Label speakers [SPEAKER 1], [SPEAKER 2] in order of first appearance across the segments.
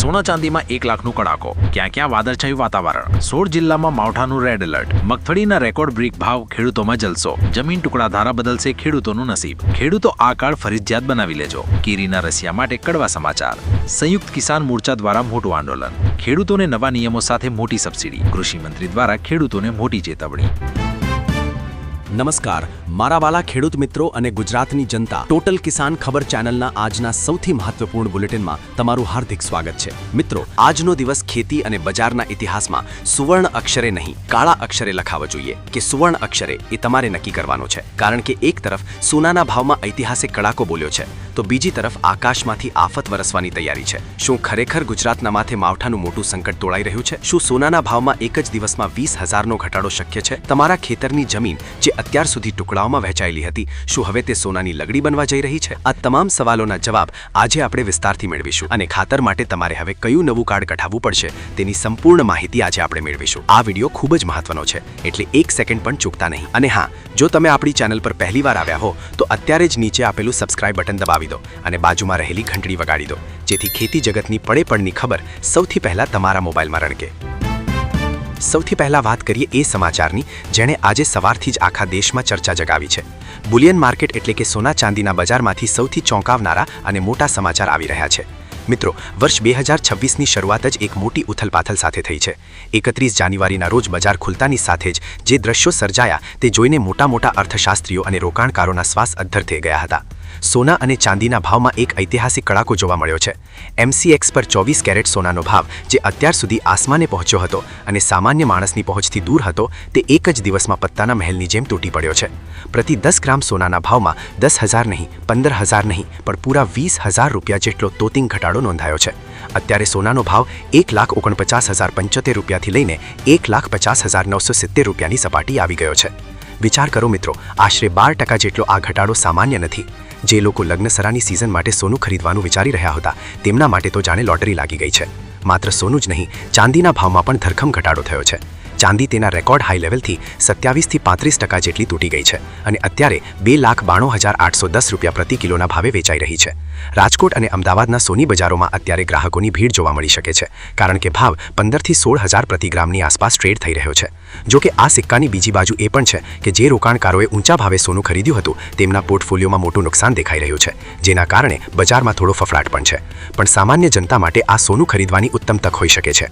[SPEAKER 1] સોના ચાંદીમાં એક લાખનું કડાકો. ક્યાં ક્યાં વાદળછાયું વાતાવરણ. સોળ જિલ્લામાં માવઠાનું રેડ એલર્ટ મગફળીના રેકોર્ડ બ્રિક ભાવ ખેડૂતોમાં જલસો. જમીન ટુકડા ધારા બદલશે ખેડૂતોનું નસીબ. ખેડૂતો આ કાળ ફરજિયાત બનાવી લેજો. કેરીના રસિયા માટે કડવા સમાચાર. સંયુક્ત કિસાન મોરચા દ્વારા મોટું આંદોલન. ખેડૂતોને નવા નિયમો સાથે મોટી સબસિડી. કૃષિ મંત્રી દ્વારા ખેડૂતોને મોટી ચેતવણી.
[SPEAKER 2] નમસ્કાર. મારા વાલા ખેડૂત મિત્રો અને ગુજરાતની જનતા ટોટલ કિસાન ખબર ચેનલના આજના સૌથી મહત્વપૂર્ણ બુલેટિનમાં તમારું હાર્દિક સ્વાગત છે. મિત્રો, આજનો દિવસ ખેતી અને બજારના ઇતિહાસમાં સુવર્ણ અક્ષરે નહીં, કાળા અક્ષરે લખાવો જોઈએ કે સુવર્ણ અક્ષરે એ તમારે નક્કી કરવાનો છે. કારણ કે એક તરફ સોનાના ભાવમાં ઐતિહાસિક કડાકો બોલ્યો છે, તો બીજી તરફ આકાશમાંથી આફત વરસવાની તૈયારી છે. શું ખરેખર ગુજરાતના માથે માવઠાનું મોટું સંકટ તોળાઈ રહ્યું છે? શું સોનાના ભાવમાં એક જ દિવસમાં વીસ હજારનો ઘટાડો શક્ય છે? તમારા ખેતરની જમીન જે અત્યાર સુધી ટુકડાઓમાં વહેંચાયેલી હતી. શું હવે તે સોનાની લગડી બનવા જઈ રહી છે? આ તમામ સવાલોના જવાબ આજે આપણે વિસ્તારથી મેળવીશું અને ખાતર માટે તમારે હવે કયું નવું કાર્ડ કઢાવવું પડશે તેની સંપૂર્ણ માહિતી આજે આપણે મેળવીશું. આ વીડિયો ખૂબ જ મહત્વનો છે, એટલે એક સેકન્ડ પણ ચૂકતા નહીં. અને હા, જો તમે આપણી ચેનલ પર પહેલીવાર આવ્યા હો, તો અત્યારે જ નીચે આપેલું સબસ્ક્રાઇબ બટન દબાવી દો અને બાજુમાં રહેલી ઘંટડી વગાડી દો, જેથી ખેતી જગતની પડે પડની ખબર સૌથી પહેલા તમારા મોબાઈલમાં રણકે. સૌથી પહેલા વાત કરીએ એ સમાચારની, જેણે આજે સવારથી જ આખા દેશમાં ચર્ચા જગાવી છે. બુલિયન માર્કેટ એટલે કે સોના ચાંદીના બજારમાંથી સૌથી ચોંકાવનારા અને મોટા સમાચાર આવી રહ્યા છે. મિત્રો, વર્ષ બે હજાર છવ્વીસની શરૂઆત જ એક મોટી ઉથલપાથલ સાથે થઈ છે. એકત્રીસ જાન્યુઆરીના રોજ બજાર ખુલતાની સાથે જ જે દ્રશ્યો સર્જાયા તે જોઈને મોટા મોટા અર્થશાસ્ત્રીઓ અને રોકાણકારોના શ્વાસ અદ્ધર થઈ ગયા હતા. સોના અને ચાંદીના ભાવમાં એક ઐતિહાસિક કડાકો જોવા મળ્યો છે. એમસીએક્સ પર ચોવીસ કેરેટ સોનાનો ભાવ, જે અત્યાર સુધી આસમાને પહોંચ્યો હતો અને સામાન્ય માણસની પહોંચથી દૂર હતો, તે એક જ દિવસમાં પત્તાના મહેલની જેમ તૂટી પડ્યો છે. પ્રતિ દસ ગ્રામ સોનાના ભાવમાં દસ હજાર નહીં, પંદર હજાર નહીં, પણ પૂરા વીસ હજાર રૂપિયા જેટલો તોતિંગ ઘટાડો નોંધાયો છે. અત્યારે સોનાનો ભાવ એક લાખ ઓગણપચાસ હજાર પંચોતેર રૂપિયાથી લઈને એક લાખ પચાસ હજાર નવસો સિત્તેર રૂપિયાની સપાટી આવી ગયો છે. વિચાર કરો મિત્રો, આશરે બાર ટકા જેટલો આ ઘટાડો સામાન્ય નથી. જે લોકો લગ્નસરાની સિઝન માટે સોનું ખરીદવાનું વિચારી રહ્યા હતા, તેમના માટે તો જાણે લોટરી લાગી ગઈ છે. માત્ર સોનું જ નહીં, ચાંદીના ભાવમાં પણ ધરખમ ઘટાડો થયો છે. ચાંદી તેના રેકોર્ડ હાઈ લેવલથી સત્યાવીસથી પાંત્રીસ ટકા જેટલી તૂટી ગઈ છે અને અત્યારે બે લાખ બાણું હજાર આઠસો દસ રૂપિયા પ્રતિ કિલોના ભાવે વેચાઈ રહી છે. રાજકોટ અને અમદાવાદના સોની બજારોમાં અત્યારે ગ્રાહકોની ભીડ જોવા મળી શકે છે, કારણ કે ભાવ પંદરથી સોળ હજાર પ્રતિ ગ્રામની આસપાસ ટ્રેડ થઈ રહ્યો છે. જો કે આ સિક્કાની બીજી બાજુ એ પણ છે કે જે રોકાણકારોએ ઊંચા ભાવે સોનું ખરીદ્યું હતું, તેમના પોર્ટફોલિયોમાં મોટું નુકસાન દેખાઈ રહ્યું છે, જેના કારણે બજારમાં થોડો ફફડાટ પણ છે. પણ સામાન્ય જનતા માટે આ સોનું ખરીદવાની ઉત્તમ તક હોઈ શકે છે.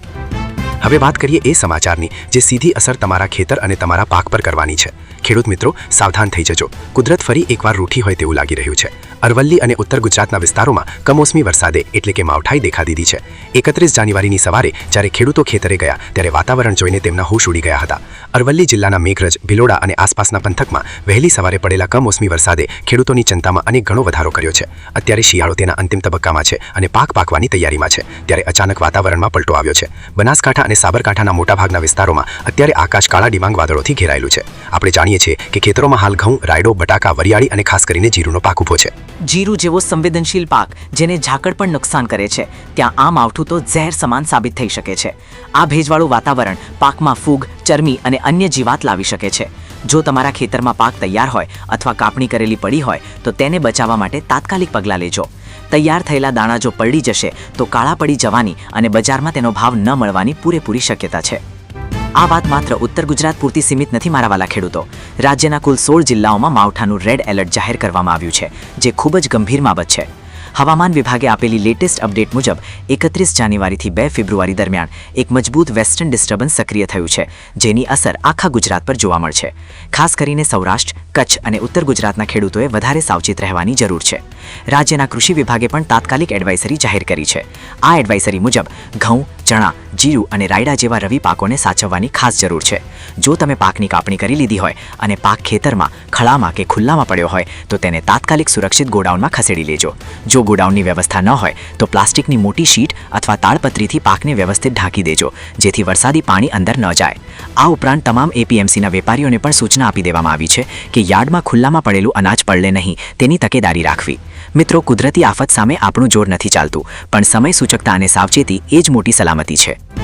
[SPEAKER 2] હવે વાત કરીએ એ સમાચારની, જે સીધી અસર તમારા ખેતર અને તમારા પાક પર કરવાની છે. ખેડૂત મિત્રો, સાવધાન થઈ જજો. કુદરત ફરી એકવાર રૂઠી હોય તેવું લાગી રહ્યું છે. અરવલ્લી અને ઉત્તર ગુજરાતના વિસ્તારોમાં કમોસમી વરસાદે, એટલે કે માવઠાઈ દેખા દીધી છે. એકત્રીસ જાન્યુઆરીની સવારે, જ્યારે ખેડૂતો ખેતરે ગયા, ત્યારે વાતાવરણ જોઈને તેમના હોશ ઉડી ગયા હતા. અરવલ્લી જિલ્લાના મેઘરજ, ભિલોડા અને આસપાસના પંથકમાં વહેલી સવારે પડેલા કમોસમી વરસાદે ખેડૂતોની ચિંતામાં અનેક ઘણો વધારો કર્યો છે. અત્યારે શિયાળો તેના અંતિમ તબક્કામાં છે અને પાક પાકવાની તૈયારીમાં છે, ત્યારે અચાનક વાતાવરણમાં પલટો આવ્યો છે. બનાસકાંઠા અને સાબરકાંઠાના મોટાભાગના વિસ્તારોમાં અત્યારે આકાશ કાળા ડિમાંગ વાદળોથી ઘેરાયેલું છે. આપણે જાણીએ છીએ કે ખેતરોમાં હાલ ઘઉં, રાયડો, બટાકા, વરિયાળી અને ખાસ કરીને જીરુનો પાક ઊભો છે.
[SPEAKER 3] જીરું જેવો સંવેદનશીલ પાક જેને ઝાકળ પણ નુકસાન કરે છે. ત્યાં આ માવઠું તો ઝેર સમાન સાબિત થઈ શકે છે. આ ભેજવાળું વાતાવરણ પાકમાં ફૂગ, ચરમી અને અન્ય જીવાત લાવી શકે છે. જો તમારા ખેતરમાં પાક તૈયાર હોય અથવા કાપણી કરેલી પડી હોય, તો તેને બચાવવા માટે તાત્કાલિક પગલાં લેજો. તૈયાર થયેલા દાણા જો પલળી જશે, તો કાળા પડી જવાની અને બજારમાં તેનો ભાવ ન મળવાની પૂરેપૂરી શક્યતા છે. આ વાત માત્ર ઉત્તર ગુજરાત પૂરતી સીમિત નથી મારા વાલા ખેડૂતો. રાજ્યના કુલ સોળ જિલ્લાઓમાં માવઠાનું રેડ એલર્ટ જાહેર કરવામાં આવ્યું છે, જે ખૂબ જ ગંભીર બાબત છે. હવામાન વિભાગે આપેલી લેટેસ્ટ અપડેટ મુજબ, એકત્રીસ જાન્યુઆરીથી બે ફેબ્રુઆરી દરમિયાન એક મજબૂત વેસ્ટર્ન ડિસ્ટર્બન્સ સક્રિય થયું છે, જેની અસર આખા ગુજરાત પર જોવા મળશે ખાસ કરીને સૌરાષ્ટ્ર, કચ્છ અને ઉત્તર ગુજરાતના ખેડૂતોએ વધારે સાવચેત રહેવાની જરૂર છે. રાજ્યના કૃષિ વિભાગે પણ તાત્કાલિક એડવાઇઝરી જાહેર કરી છે. આ એડવાઇઝરી મુજબ, ઘઉં ચણા, જીરું અને રાયડા જેવા રવિ પાકોને સાચવવાની ખાસ જરૂર છે. જો તમે પાકની કાપણી કરી લીધી હોય અને પાક ખેતરમાં, ખળામાં કે ખુલ્લામાં પડ્યો હોય, તો તેને તાત્કાલિક સુરક્ષિત ગોડાઉનમાં ખસેડી લેજો. જો ગોડાઉનની વ્યવસ્થા ન હોય, તો પ્લાસ્ટિકની મોટી શીટ અથવા તાળપત્રીથી પાકને વ્યવસ્થિત ઢાંકી દેજો, જેથી વરસાદી પાણી અંદર ન જાય. આ ઉપરાંત તમામ એપીએમસીના વેપારીઓને પણ સૂચના આપી દેવામાં આવી છે કે યાર્ડમાં ખુલ્લામાં પડેલું અનાજ પડલે નહીં, તેની તકેદારી રાખવી. મિત્રો, કુદરતી આફત સામે આપણું જોર નથી ચાલતું, પણ સમય સૂચકતા અને સાવચેતી એ જ મોટી સલામતી છે.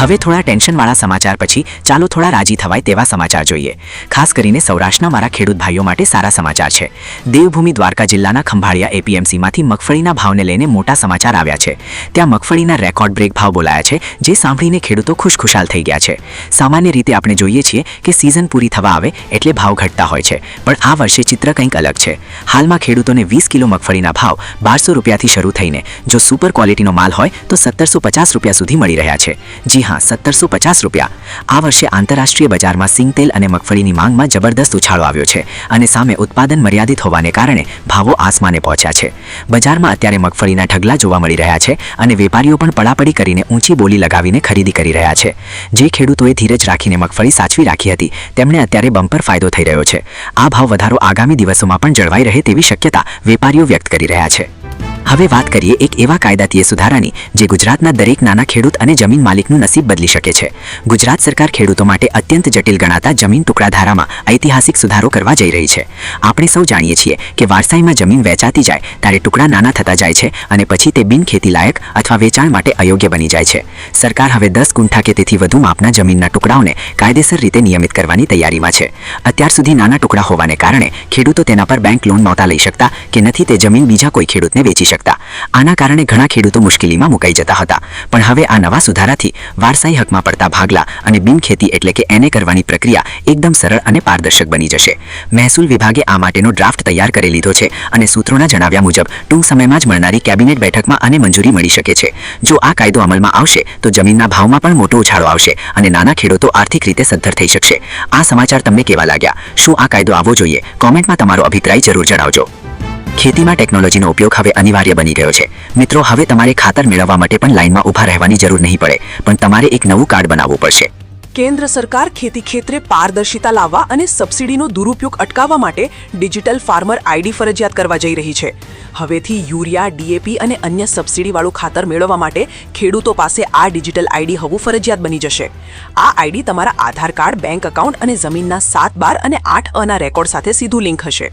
[SPEAKER 3] હવે થોડા ટેન્શનવાળા સમાચાર પછી ચાલો થોડા રાજી થવાય તેવા સમાચાર જોઈએ. ખાસ કરીને સૌરાષ્ટ્રના મારા ખેડૂત ભાઈઓ માટે સારા સમાચાર છે. દેવભૂમિ દ્વારકા જિલ્લાના ખંભાળિયા એપીએમસીમાંથી મગફળીના ભાવને લઈને મોટા સમાચાર આવ્યા છે. ત્યાં મગફળીના રેકોર્ડ બ્રેક ભાવ બોલાયા છે, જે સાંભળીને ખેડૂતો ખુશખુશાલ થઈ ગયા છે. સામાન્ય રીતે આપણે જોઈએ છીએ કે સિઝન પૂરી થવા આવે એટલે ભાવ ઘટતા હોય છે, પણ આ વર્ષે ચિત્ર કંઈક અલગ છે. હાલમાં ખેડૂતોને વીસ કિલો મગફળીના ભાવ બારસો રૂપિયાથી શરૂ થઈને, જો સુપર ક્વોલિટીનો માલ હોય તો સત્તરસો પચાસ રૂપિયા સુધી મળી રહ્યા છે. જી હા, સત્તરસો પચાસ રૂપિયા. આ વર્ષે આંતરરાષ્ટ્રીય બજારમાં સિંગતેલ અને મગફળીની માંગમાં જબરદસ્ત ઉછાળો આવ્યો છે અને સામે ઉત્પાદન મર્યાદિત હોવાને કારણે ભાવો આસમાને પહોંચ્યા છે. બજારમાં અત્યારે મગફળીના ઢગલા જોવા મળી રહ્યા છે અને વેપારીઓ પણ પડાપડી કરીને ઊંચી બોલી લગાવીને ખરીદી કરી રહ્યા છે. જે ખેડૂતોએ ધીરજ રાખીને મગફળી સાચવી રાખી હતી, તેમણે અત્યારે બમ્પર ફાયદો થઈ રહ્યો છે. આ ભાવ વધારો આગામી દિવસોમાં પણ જળવાઈ રહે તેવી શક્યતા વેપારીઓ વ્યક્ત કરી રહ્યા છે. હવે વાત કરીએ એક એવા કાયદાકીય સુધારાની, જે ગુજરાતના દરેક નાના ખેડૂત અને જમીન માલિકનું નસીબ બદલી શકે છે. ગુજરાત સરકાર ખેડૂતો માટે અત્યંત જટિલ ગણાતા જમીન ટુકડા ધારામાં ઐતિહાસિક સુધારો કરવા જઈ રહી છે. આપણે સૌ જાણીએ છીએ કે વારસાઈમાં જમીન વેચાતી જાય, ત્યારે ટુકડા નાના થતા જાય છે અને પછી તે બિન ખેતી લાયક અથવા વેચાણ માટે અયોગ્ય બની જાય છે. સરકાર હવે દસ ગુંઠા કે તેથી વધુ માપના જમીનના ટુકડાઓને કાયદેસર રીતે નિયમિત કરવાની તૈયારીમાં છે. અત્યાર સુધી નાના ટુકડા હોવાને કારણે ખેડૂતો તેના પર બેંક લોન નહોતા લઈ શકતા કે નથી તે જમીન બીજા કોઈ ખેડૂતને વેચી શકતા. આના કારણે ઘણા ખેડૂતો મુશ્કેલીમાં મુકાઈ જતા હતા. પણ હવે આ નવા સુધારાથી વારસાઈ હકમાં પડતા ભાગલા અને બિનખેતી એટલે કે એને કરવાની પ્રક્રિયા એકદમ સરળ અને પારદર્શક બની જશે. મહેસૂલ વિભાગે આ માટેનો ડ્રાફ્ટ તૈયાર કરી લીધો છે અને સૂત્રોના જણાવ્યા મુજબ, ટૂંક સમયમાં જ મળનારી કેબિનેટ બેઠકમાં આને મંજૂરી મળી શકે છે. જો આ કાયદો અમલમાં આવશે, તો જમીનના ભાવમાં પણ મોટો ઉછાળો આવશે અને નાના ખેડૂતો આર્થિક રીતે સદ્ધર થઈ શકશે. આ સમાચાર તમને કેવા લાગ્યા? શું આ કાયદો આવવો જોઈએ? કોમેન્ટમાં તમારો અભિપ્રાય જરૂર જણાવજો. ખેતીમાં ટેકનોલોજીનો ઉપયોગ હવે અનિવાર્ય બની ગયો છે. મિત્રો, હવે તમારે ખાતર મેળવવા માટે પણ લાઇનમાં ઊભા રહેવાની જરૂર નહીં પડે, પણ તમારે એક નવું કાર્ડ બનાવવું પડશે.
[SPEAKER 4] કેન્દ્ર સરકાર ખેતી ક્ષેત્રે પારદર્શિતા લાવવા અને સબસિડીનો દુરુપયોગ અટકાવવા માટે ડિજિટલ ફાર્મર આઈડી ફરજિયાત કરવા જઈ રહી છે. હવેથી યુરિયા, ડીએપી અને અન્ય સબસિડીવાળું ખાતર મેળવવા માટે ખેડૂતો પાસે આ ડિજિટલ આઈડી હોવું ફરજિયાત બની જશે. આ આઈડી તમારા આધાર કાર્ડ, બેંક એકાઉન્ટ અને જમીનના સાત બાર અને આઠ અના રેકોર્ડ સાથે સીધું લિંક હશે.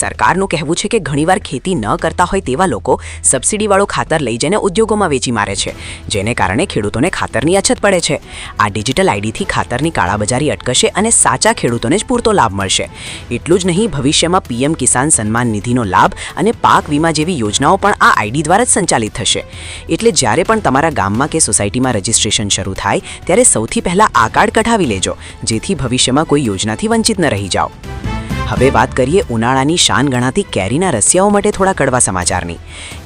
[SPEAKER 4] સરકારનું કહેવું છે કે ઘણીવાર ખેતી ન કરતા હોય તેવા લોકો સબસિડીવાળું ખાતર લઈ જઈને ઉદ્યોગોમાં વેચી મારે છે, જેને કારણે ખેડૂતોને ખાતરની અછત પડે છે. આ ડિજિટલ આઈડીથી ખાતરની કાળાબજારી અટકશે અને સાચા ખેડૂતોને જ પૂરતો લાભ મળશે. એટલું જ નહીં, ભવિષ્યમાં પીએમ કિસાન સન્માન નિધિનો લાભ અને પાક વીમા જેવી યોજનાઓ પણ આ આઈડી દ્વારા જ સંચાલિત થશે. એટલે જ્યારે પણ તમારા ગામમાં કે સોસાયટીમાં રજિસ્ટ્રેશન શરૂ થાય, ત્યારે સૌથી પહેલાં આ કાર્ડ કઢાવી લેજો, જેથી ભવિષ્યમાં કોઈ યોજનાથી વંચિત ન રહી જાઓ. હવે વાત કરીએ ઉનાળાની શાન ગણાતી કેરીના રસિયાઓ માટે થોડા કડવા સમાચારની.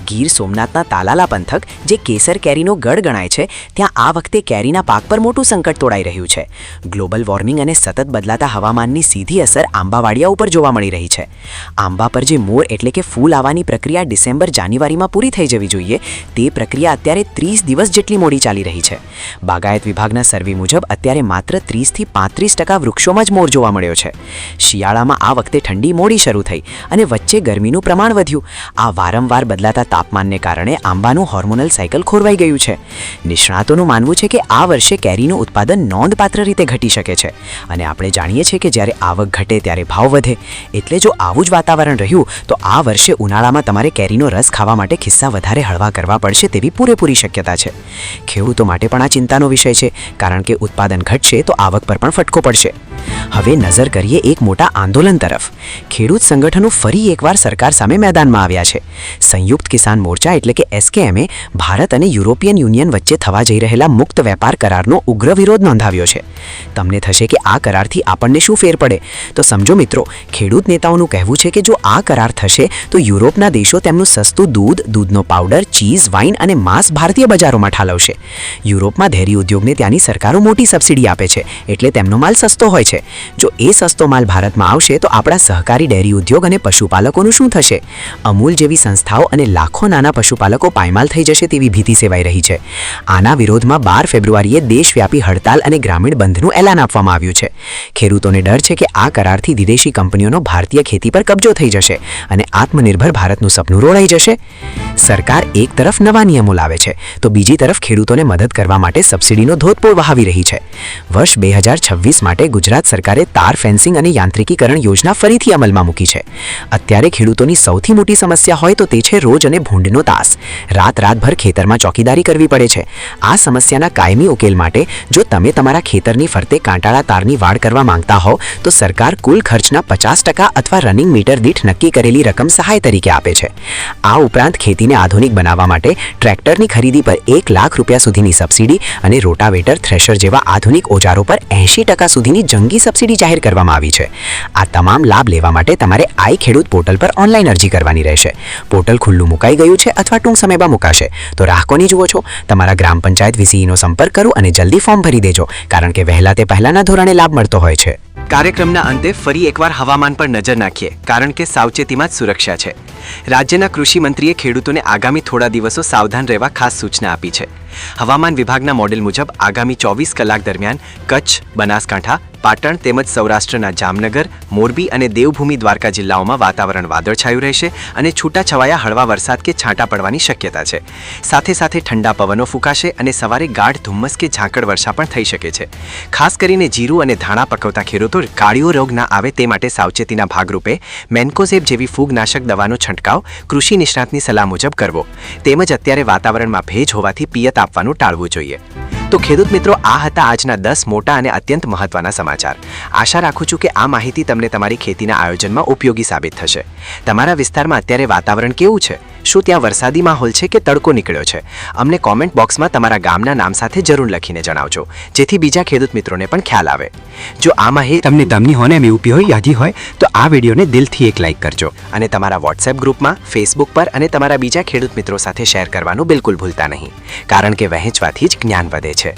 [SPEAKER 4] ગીર સોમનાથના તાલાલા પંથક, જે કેસર કેરીનો ગઢ ગણાય છે, ત્યાં આ વખતે કેરીના પાક પર મોટું સંકટ તોડાઈ રહ્યું છે. ગ્લોબલ વોર્મિંગ અને સતત બદલાતા હવામાનની સીધી અસર આંબાવાડિયા ઉપર જોવા મળી રહી છે. આંબા પર જે મોર એટલે કે ફૂલ આવવાની પ્રક્રિયા ડિસેમ્બર જાન્યુઆરીમાં પૂરી થઈ જવી જોઈએ, તે પ્રક્રિયા અત્યારે ત્રીસ દિવસ જેટલી મોડી ચાલી રહી છે. બાગાયત વિભાગના સર્વે મુજબ અત્યારે માત્ર ત્રીસથી પાંત્રીસ ટકા વૃક્ષોમાં જ મોર જોવા મળ્યો છે. શિયાળામાં આ વખતે ઠંડી મોડી શરૂ થઈ અને વચ્ચે ગરમીનું પ્રમાણ વધ્યું. આ વારંવાર બદલાતા તાપમાનને કારણે આંબાનું હોર્મોનલ સાયકલ ખોરવાઈ ગયું છે. નિષ્ણાતોનું માનવું છે કે આ વર્ષે કેરીનું ઉત્પાદન નોંધપાત્ર રીતે ઘટી શકે છે. અને આપણે જાણીએ છીએ કે જ્યારે આવક ઘટે ત્યારે ભાવ વધે. એટલે જો આવું જ વાતાવરણ રહ્યું, તો આ વર્ષે ઉનાળામાં તમારે કેરીનો રસ ખાવા માટે ખિસ્સા વધારે હળવા કરવા પડશે તેવી પૂરેપૂરી શક્યતા છે. ખેડૂતો માટે પણ આ ચિંતાનો વિષય છે, કારણ કે ઉત્પાદન ઘટશે તો આવક પર પણ ફટકો પડશે. હવે નજર કરીએ એક મોટા આંદોલન તરફ. ખેડૂત સંગઠનો ફરી એકવાર સરકાર સામે મેદાનમાં આવ્યા છે. સંયુક્ત કિસાન મોરચા એટલે કે એસકેએમએ ભારત અને યુરોપિયન યુનિયન વચ્ચે થવા જઈ રહેલા મુક્ત વેપાર કરારનો ઉગ્ર વિરોધ નોંધાવ્યો છે. તમને થશે કે આ કરારથી આપણને શું ફેર પડે? તો સમજો મિત્રો, ખેડૂત નેતાઓનું કહેવું છે કે જો આ કરાર થશે, તો યુરોપના દેશો તેમનું સસ્તું દૂધ, દૂધનો પાવડર, ચીઝ, વાઇન અને માંસ ભારતીય બજારોમાં ઠાલવશે. યુરોપમાં ડેરી ઉદ્યોગને ત્યાંની સરકારો મોટી સબસિડી આપે છે, એટલે તેમનો માલ સસ્તો હોય છે. જો એ સસ્તો માલ ભારતમાં આવશે, તો આપણા સહકારી ડેરી ઉદ્યોગ અને પશુપાલકોનું શું થશે? અમૂલ જેવી સંસ્થાઓ અને લાખો નાના પશુપાલકો પાયમાલ થઈ જશે તેવી ભીતિ સેવાઈ રહી છે. આના વિરોધમાં બાર ફેબ્રુઆરીએ દેશવ્યાપી હડતાલ અને ગ્રામીણ બંધનું એલાન આપવામાં આવ્યું છે. ખેડૂતોને ડર છે કે આ કરારથી વિદેશી કંપનીઓનો ભારતીય ખેતી પર કબજો થઈ જશે અને આત્મનિર્ભર ભારતનું સપનું રોળાઈ જશે. સરકાર એક તરફ નવા નિયમો લાવે છે, તો બીજી તરફ ખેડૂતોને મદદ કરવા માટે સબસિડીનો ધોધપોળ વહાવી રહી છે. વર્ષ બે માટે ગુજરાત સરકારે
[SPEAKER 5] તાર ફેન્સિંગ અને યાંત્રિકીકરણ યોજના ફરીથી અમલમાં મૂકી છે. અત્યારે ખેડૂતોની સૌથી મોટી સમસ્યા હોય તો તે છે રોજ અને ભૂંડનો તાસ. રાત રાતભર ખેતરમાં ચોકીદારી કરવી પડે છે. આ સમસ્યાના કાયમી ઉકેલ માટે જો તમે તમારા ખેતરની ફરતે કાંટાળા તારની વાડ કરવા માંગતા હો, તો સરકાર કુલ ખર્ચના પચાસ ટકા અથવા રનિંગ મીટર દીઠ નક્કી કરેલી રકમ સહાય તરીકે આપે છે. આ ઉપરાંત ખેતીને આધુનિક બનાવવા માટે ટ્રેક્ટરની ખરીદી પર એક લાખ રૂપિયા સુધીની સબસિડી અને રોટાવેટર થ્રેશર જેવા આધુનિક ઓજારો પર એંશી ટકા સુધીની જંગી સબસિડી જાહેર કરવામાં આવી છે. આ તમામ લાભ લેવા માટે તમારે આઈ ખેડૂત પોર્ટલ પર ઓનલાઈન અરજી કરવાની રહેશે. પોર્ટલ ખુલ્લું મુકાઈ ગયું છે અથવા ટૂંક સમયમાં મુકાશે. તો રાહ કોની જુઓ છો. તમારા ગ્રામ પંચાયત વીસીઈનો સંપર્ક કરો અને જલ્દી ફોર્મ ભરી દેજો, કારણ કે વહેલા તે પહેલાના ધોરણે લાભ મળતો હોય છે.
[SPEAKER 3] કાર્યક્રમના અંતે ફરી એકવાર હવામાન પર નજર નાખીએ, કારણ કે સાવચેતીમાં જ સુરક્ષા છે. રાજ્યના કૃષિ મંત્રીએ ખેડૂતોને આગામી થોડા દિવસો સાવધાન રહેવા ખાસ સૂચના આપી છે. હવામાન વિભાગના મોડેલ મુજબ આગામી ચોવીસ કલાક દરમિયાન કચ્છ, બનાસકાંઠા પાટણ તેમજ સૌરાષ્ટ્રના જામનગર, મોરબી અને દેવભૂમિ દ્વારકા જિલ્લાઓમાં વાતાવરણ વાદળછાયું રહેશે અને છૂટાછવાયા હળવા વરસાદ કે છાંટા પડવાની શક્યતા છે. સાથે સાથે ઠંડા પવનો ફૂંકાશે અને સવારે ગાઢ ધુમ્મસ કે ઝાકળ વર્ષા પણ થઈ શકે છે. ખાસ કરીને જીરું અને ધાણા પકવતા ખેડૂતો કાળીઓ રોગ ના આવે તે માટે સાવચેતીના ભાગરૂપે મેન્કોઝેબ જેવી ફૂગનાશક દવાનો છંટકાવ કૃષિ નિષ્ણાતની સલાહ મુજબ કરવો. તેમજ અત્યારે વાતાવરણમાં ભેજ હોવાથી પિયત આપવાનું ટાળવું જોઈએ. તો ખેડૂત મિત્રો, આ હતા આજના દસ મોટા અને અત્યંત મહત્વના સમાચાર. આશા રાખું છું કે આ માહિતી તમને તમારી ખેતીના આયોજનમાં ઉપયોગી સાબિત થશે. તમારા વિસ્તારમાં અત્યારે વાતાવરણ કેવું છે? શું ત્યાં વરસાદી માહોલ છે કે તડકો નીકળ્યો છે? અમને કોમેન્ટ બોક્સમાં તમારા ગામના નામ સાથે જરૂર લખીને જણાવજો, જેથી બીજા ખેડૂત મિત્રોને પણ ખ્યાલ આવે. જો આ માહિતી
[SPEAKER 6] તમને દમની હોને એમ ઉપયોગી હોય, યાદી હોય, તો આ વિડીયોને દિલથી એક લાઇક કરજો.
[SPEAKER 3] અને તમારા વોટ્સએપ ગ્રુપમાં, ફેસબુક પર અને તમારા બીજા ખેડૂત મિત્રો સાથે શેર કરવાનું બિલકુલ ભૂલતા નહીં. કારણ કે વહેંચવાથી જ જ્ઞાન વધે છે.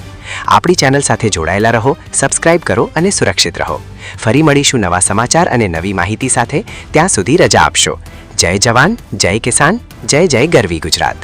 [SPEAKER 3] આપણી ચેનલ સાથે જોડાયેલા રહો, સબસ્ક્રાઇબ કરો અને સુરક્ષિત રહો. ફરી મળીશું નવા સમાચાર અને નવી માહિતી સાથે. ત્યાં સુધી રજા આપશો. જય જવાન, જય કિસાન, જય જય ગરવી ગુજરાત.